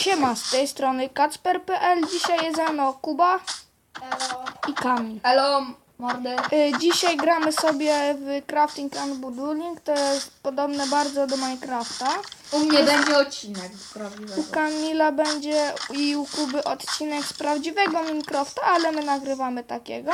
Siema, z tej strony Kacper.pl. Dzisiaj jest ze mną Kuba Elo. i Kamil. Elo, mordy. Y, Dzisiaj gramy sobie w Crafting and Buduling. To jest podobne bardzo do Minecrafta. U mnie będzie odcinek prawdziwego. U Kamila będzie i u Kuby odcinek z prawdziwego Minecrafta, ale my nagrywamy takiego.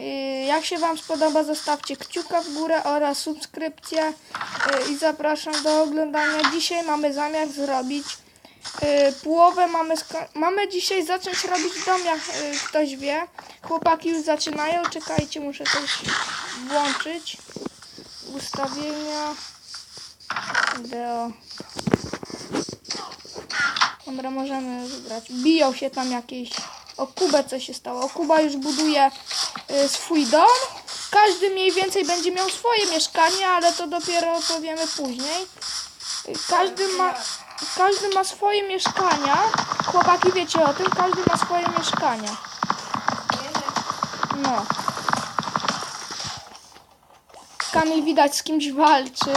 Y, Jak się Wam spodoba, zostawcie kciuka w górę oraz subskrypcję y, i zapraszam do oglądania. Dzisiaj mamy zamiar zrobić y, połowę. Mamy, mamy dzisiaj zacząć robić dom, jak y, ktoś wie. Chłopaki już zaczynają, czekajcie, muszę coś włączyć. Ustawienia. Wideo. Dobra, możemy wybrać. Biją się tam jakieś. O Kubę co się stało. O Kuba już buduje y, swój dom. Każdy mniej więcej będzie miał swoje mieszkanie, ale to dopiero powiemy później. Każdy ma, każdy ma swoje mieszkania. Chłopaki wiecie o tym, każdy ma swoje mieszkania. No. Kamil widać z kimś walczy.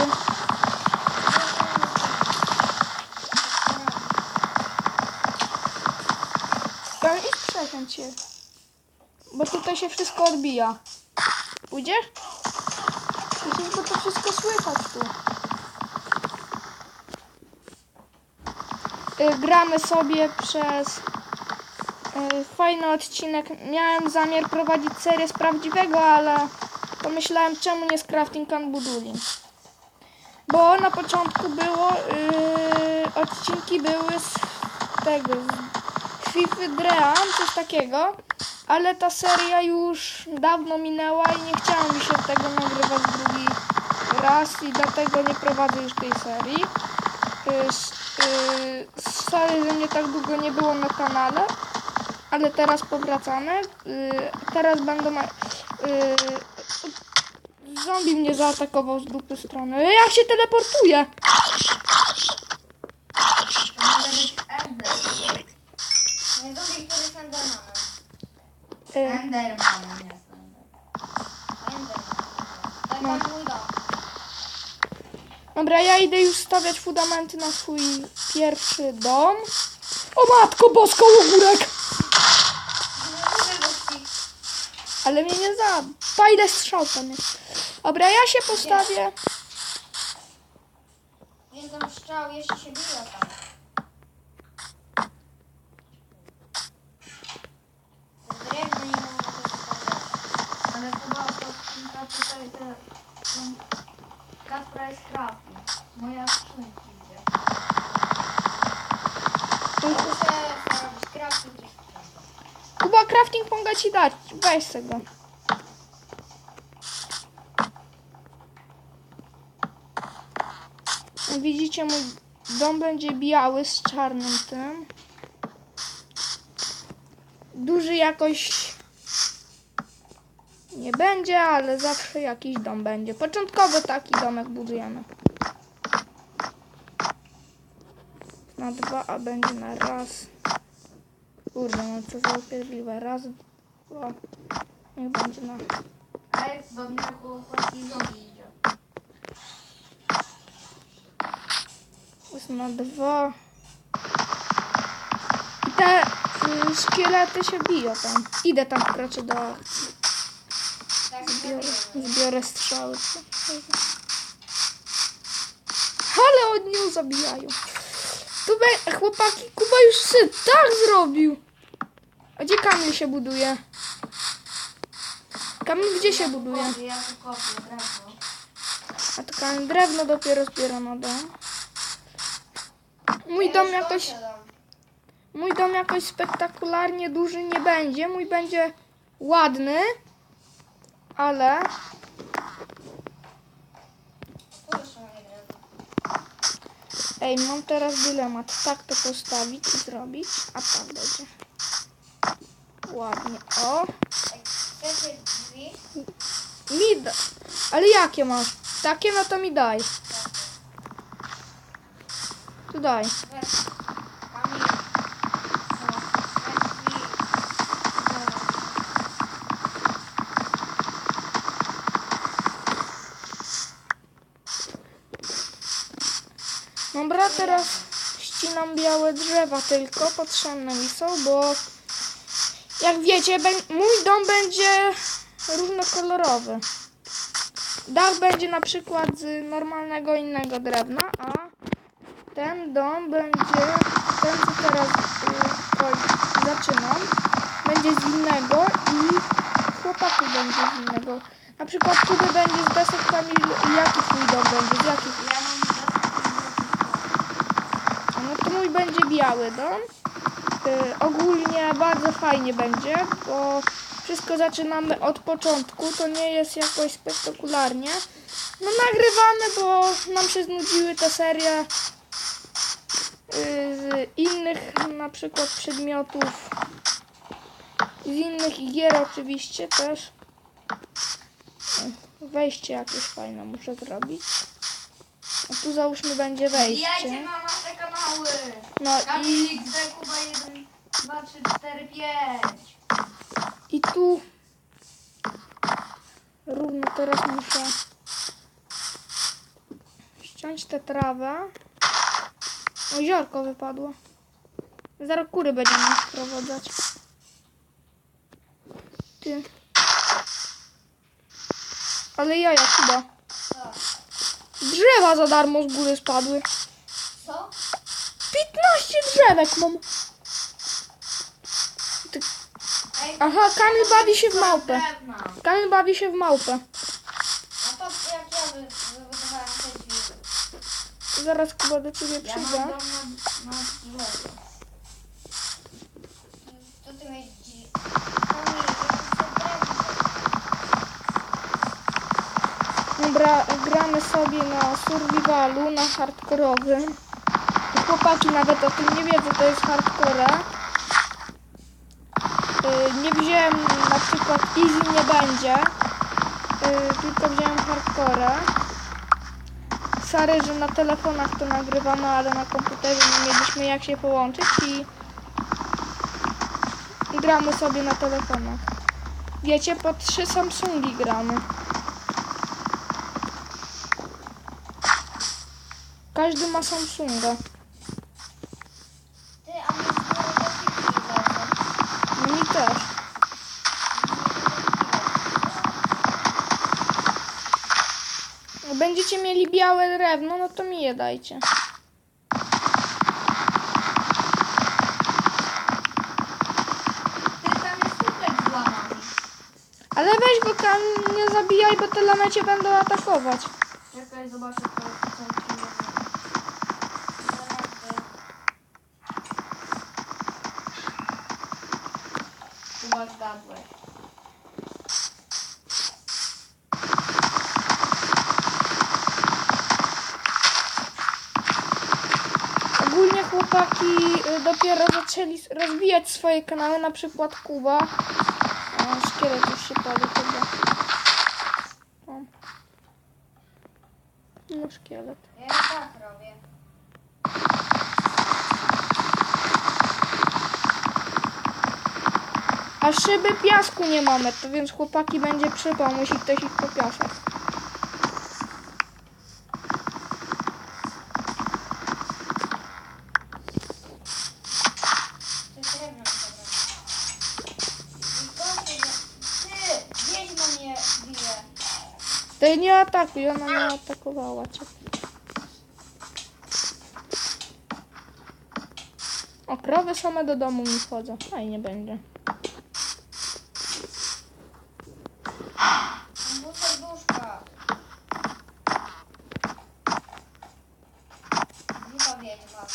Kamil, idź przesiądź się. Bo tutaj się wszystko odbija. Pójdziesz? Musisz, bo to wszystko słychać tu. Gramy sobie przez y, fajny odcinek. Miałem zamiar prowadzić serię z prawdziwego, ale pomyślałem czemu nie z Crafting and Buduling. Bo na początku było, y, odcinki były z tego, z FIFA Dream, coś takiego, ale ta seria już dawno minęła i nie chciałem mi się tego nagrywać drugi raz i dlatego nie prowadzę już tej serii. Y, y, Sorry, że mnie tak długo nie było na kanale, ale teraz powracamy. Y, Teraz będą... Zombie mnie zaatakował z dupy strony. Jak się teleportuje? To może być Ender. Nie drugi, który jest Endermanem. Y, Endermanem jest Ender. Enderman. Tak No. no. mój dom. Dobra, ja idę już stawiać fundamenty na swój pierwszy dom. O matko bosko, ogórek! Ale mnie nie za... Fajne strzał tam jest. Dobra, ja się postawię. Nie tam strzał, jeszcze się biła tam. Drewno nie mogę. Ale chyba to Kacpra jest crafting. Moja skrzynka idzie. Muszę zrobić. Kuba, crafting mogę ci dać. Weź se go. Widzicie, mój dom będzie biały z czarnym tym. Duży jakoś nie będzie, ale zawsze jakiś dom będzie. Początkowo taki domek budujemy. Na dwa, a będzie na raz. Kurde, no co za upierdliwe. Raz, dwa. Niech będzie na... Ale bo mnie chłopaki zombie idzie. Jest na dwa. I te y, szkielety się biją tam. Idę tam wkroczę do akcji. Tak Zbiorę, zrobię. zbiorę strzały. Ale oni ją zabijają. Be, chłopaki, Kuba już sy tak zrobił. A gdzie Kamil się buduje? Kamil gdzie się buduje? Ja tu kopię, drewno. A to Kamil drewno dopiero zbiera na dom. Mój dom jakoś... Mój dom jakoś spektakularnie duży nie będzie. Mój będzie ładny, ale Tu jeszcze moje drewno. Ej, mam teraz dylemat. Tak to postawić i zrobić, a tak będzie. Ładnie. O, mi da. Ale jakie masz? Takie no to mi daj. Tu daj. Weź. Kamil. No, weź drzwi. No. Dobra, teraz odcinam białe drzewa tylko, potrzebne mi są, bo jak wiecie, mój dom będzie różnokolorowy. Dach będzie na przykład z normalnego innego drewna, a ten dom będzie, ten co teraz y, zaczynam, będzie z innego i chłopaku będzie z innego. Na przykład Kuby będzie z desek Kamil, jaki twój dom będzie, z jakich? Ja mam deskę No to mój będzie biały dom. Y, ogólnie bardzo fajnie będzie, bo wszystko zaczynamy od początku, to nie jest jakoś spektakularnie. No nagrywamy, bo nam się znudziły te serie y, z innych na przykład przedmiotów, z innych gier oczywiście też. Wejście jakieś fajne muszę zrobić. A tu załóżmy będzie Wbijajcie wejście. na nasze kanały. No i Kamil XD, Kuba 1, 2, 3, 4, 5. I tu równo teraz muszę ściąć tę trawę. O, ziarko wypadło. Zaraz kury będziemy sprowadzać. Ty. Ale jaja chyba. Drzewa za darmo z góry spadły. Co? 15 drzewek mam. Ty... Aha, Kamil bawi się w małpę. Kamil bawi się w małpę. A to jak ja wy- wybudowałem te drzwi. Zaraz Kuba do ciebie Ja mam przyjdę. dom na, na drzewie. To ty miałeś drzwi. Kamil, jak to drewno. Dobra, gramy sobie na survivalu, na hardkorowym. Chłopaki nawet o tym nie wiedzą, to jest hardcore. Yy, nie wziąłem na przykład easy nie będzie, yy, tylko wziąłem hardcore. Sorry, że na telefonach to nagrywamy, ale na komputerze nie mieliśmy jak się połączyć i gramy sobie na telefonach. Wiecie, po trzy Samsungi gramy. Każdy ma Samsunga. Ty, a lecę. No mi też. Jak będziecie mieli białe drewno, no to mi je dajcie. Ty, tam jest słupek złamany. Ale weź go tam nie zabijaj, bo te lame cię będą atakować. Czekaj, zobaczę to, co ci jest. Chyba zgadłeś. Ogólnie chłopaki y, dopiero zaczęli rozwijać swoje kanały, na przykład Kuba. O, szkielet już się pali chyba. No szkielet. Ja tak robię. A szyby piasku nie mamy, to więc chłopaki będzie przypał, musi ktoś ich po piasek. Ty mnie nie atakuj, ona nie atakowała cię. O, krowy same do domu mi wchodzą. Fajnie będzie. Mam serduszka. Chyba wiedźma.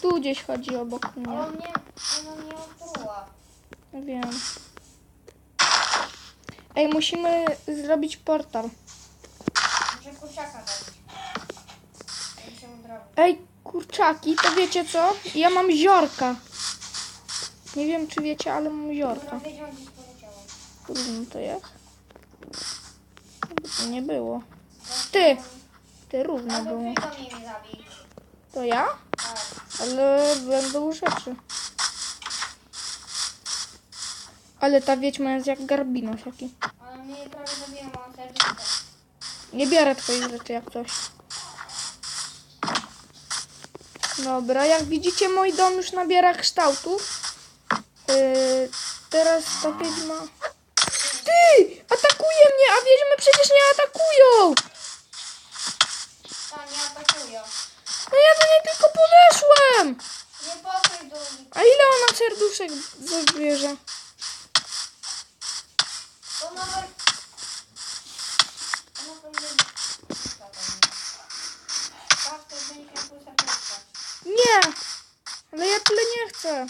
Tu gdzieś chodzi obok Ale mnie. on mnie, ona mnie otruła. Wiem. Ej, musimy zrobić portal. Muszę kurczaka. Ja udrałem. Ej, kurczaki, to wiecie co? Ja mam ziorka. Nie wiem, czy wiecie, ale mam ziorka. Dobra, wiedźma gdzieś poleciała. Trudno to jest. To nie było. Ty! Ty równo to było. tylko mnie zabij. To ja? Tak. Ale będą rzeczy. Ale ta wiedźma jest jak garbinos jaki. Ale mnie prawie zabiła, mam. Nie biorę twoich rzeczy jak coś. Dobra, jak widzicie, mój dom już nabiera kształtu. Yy, teraz ta wiedźma... Ty! Atakuje mnie, a wiedźmy przecież nie atakują! A nie atakują. No ja do niej tylko podeszłem! Nie podchodź do nich. A ile ona serduszek zabierze? To nawet... Ona. Tak, to będzie się serduszka. Nie! Ale ja tyle nie chcę.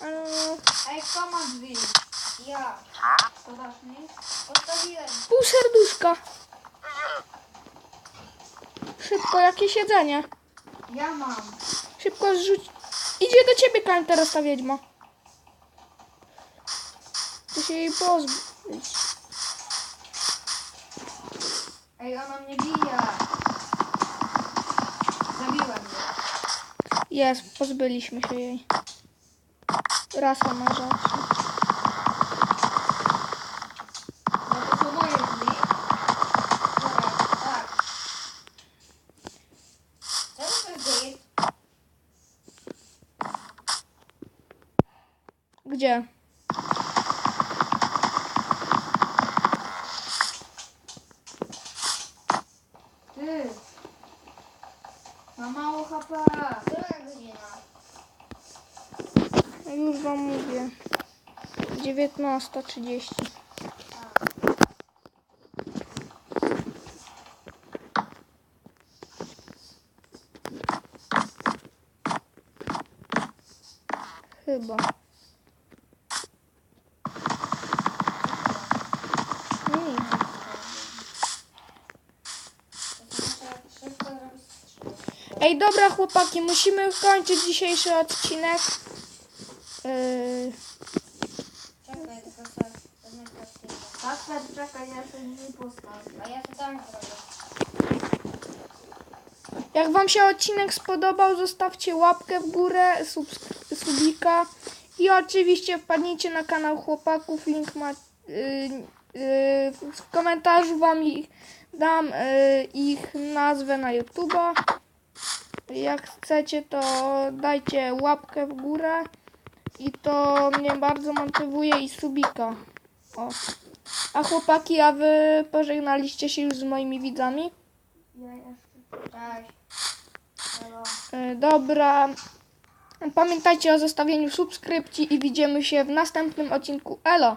Ale... Ej, kto ma drzwi? Ja. To dasz mi? Postawiłem. Pół serduszka. Szybko, jakieś jedzenie. Ja mam. Szybko zrzuć. Idzie do ciebie, Kań, teraz ta wiedźma. Ty się jej pozbyć. Ej, ona mnie bije. Zabiłem mnie. Jest, pozbyliśmy się jej. Rasa ma rzeczy. No to są moje drzwi. Dobra, tak. Czemu to jest gate? Gdzie? Ty. Ma mało HP. Która godzina? Już wam mówię. 19.30. Chyba. Nie. Szybko zrobić strzał. Ej, dobra chłopaki, musimy kończyć dzisiejszy odcinek. Yy, Czekaj, tylko sobie wezmę kartkę. Kasper, czekaj, ja sobie drzwi postawię. A ja to tam zrobię. jak wam się odcinek spodobał, zostawcie łapkę w górę, subsk- subika i oczywiście wpadnijcie na kanał chłopaków, link ma yy, yy, w komentarzu wam ich dam yy, ich nazwę na YouTube'a. Jak chcecie, to dajcie łapkę w górę i to mnie bardzo motywuje i subika. O. A chłopaki, a wy pożegnaliście się już z moimi widzami? Halo. Y, Dobra. Pamiętajcie o zostawieniu subskrypcji i widzimy się w następnym odcinku. Elo!